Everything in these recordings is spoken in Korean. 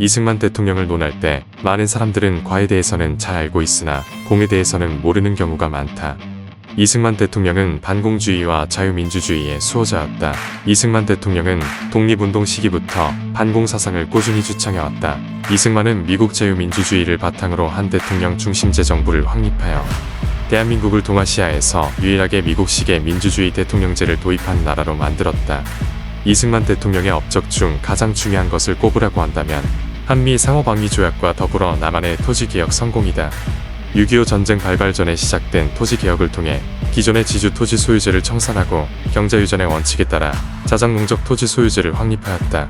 이승만 대통령을 논할 때 많은 사람들은 과에 대해서는 잘 알고 있으나 공에 대해서는 모르는 경우가 많다. 이승만 대통령은 반공주의와 자유민주주의의 수호자였다. 이승만 대통령은 독립운동 시기부터 반공 사상을 꾸준히 주창해왔다. 이승만은 미국 자유민주주의를 바탕으로 한 대통령 중심제 정부를 확립하여 대한민국을 동아시아에서 유일하게 미국식의 민주주의 대통령제를 도입한 나라로 만들었다. 이승만 대통령의 업적 중 가장 중요한 것을 꼽으라고 한다면 한미 상호방위 조약과 더불어 남한의 토지개혁 성공이다. 6.25 전쟁 발발 전에 시작된 토지개혁을 통해 기존의 지주 토지 소유제를 청산하고 경자유전의 원칙에 따라 자작농적 토지 소유제를 확립하였다.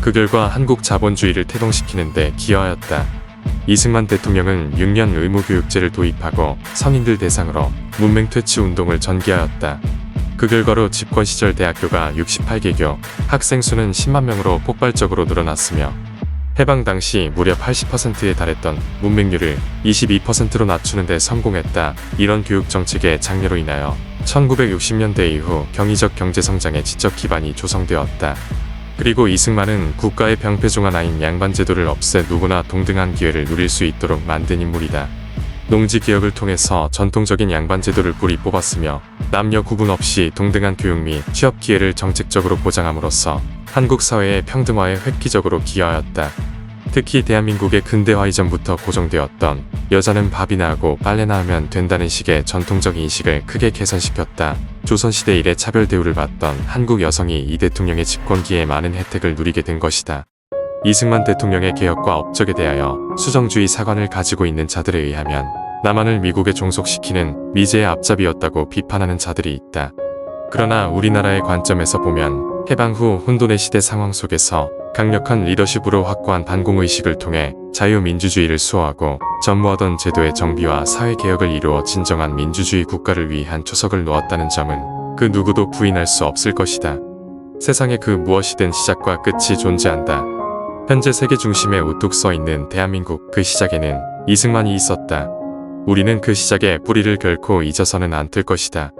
그 결과 한국 자본주의를 태동시키는 데 기여하였다. 이승만 대통령은 6년 의무교육제를 도입하고 성인들 대상으로 문맹 퇴치 운동을 전개하였다. 그 결과로 집권 시절 대학교가 68개교, 학생 수는 10만 명으로 폭발적으로 늘어났으며 해방 당시 무려 80%에 달했던 문맹률을 22%로 낮추는 데 성공했다. 이런 교육 정책의 장려로 인하여 1960년대 이후 경이적 경제 성장의 지적 기반이 조성되었다. 그리고 이승만은 국가의 병폐 중 하나인 양반 제도를 없애 누구나 동등한 기회를 누릴 수 있도록 만든 인물이다. 농지 개혁을 통해서 전통적인 양반 제도를 뿌리 뽑았으며 남녀 구분 없이 동등한 교육 및 취업 기회를 정책적으로 보장함으로써 한국 사회의 평등화에 획기적으로 기여하였다. 특히 대한민국의 근대화 이전부터 고정되었던 여자는 밥이나 하고 빨래나 하면 된다는 식의 전통적 인식을 크게 개선시켰다. 조선시대 이래 차별 대우를 받던 한국 여성이 이 대통령의 집권기에 많은 혜택을 누리게 된 것이다. 이승만 대통령의 개혁과 업적에 대하여 수정주의 사관을 가지고 있는 자들에 의하면 남한을 미국에 종속시키는 미제의 앞잡이였다고 비판하는 자들이 있다. 그러나 우리나라의 관점에서 보면 해방 후 혼돈의 시대 상황 속에서 강력한 리더십으로 확고한 반공의식을 통해 자유민주주의를 수호하고 전무하던 제도의 정비와 사회개혁을 이루어 진정한 민주주의 국가를 위한 초석을 놓았다는 점은 그 누구도 부인할 수 없을 것이다. 세상에 그 무엇이든 시작과 끝이 존재한다. 현재 세계 중심에 우뚝 서 있는 대한민국 그 시작에는 이승만이 있었다. 우리는 그 시작의 뿌리를 결코 잊어서는 않을 것이다.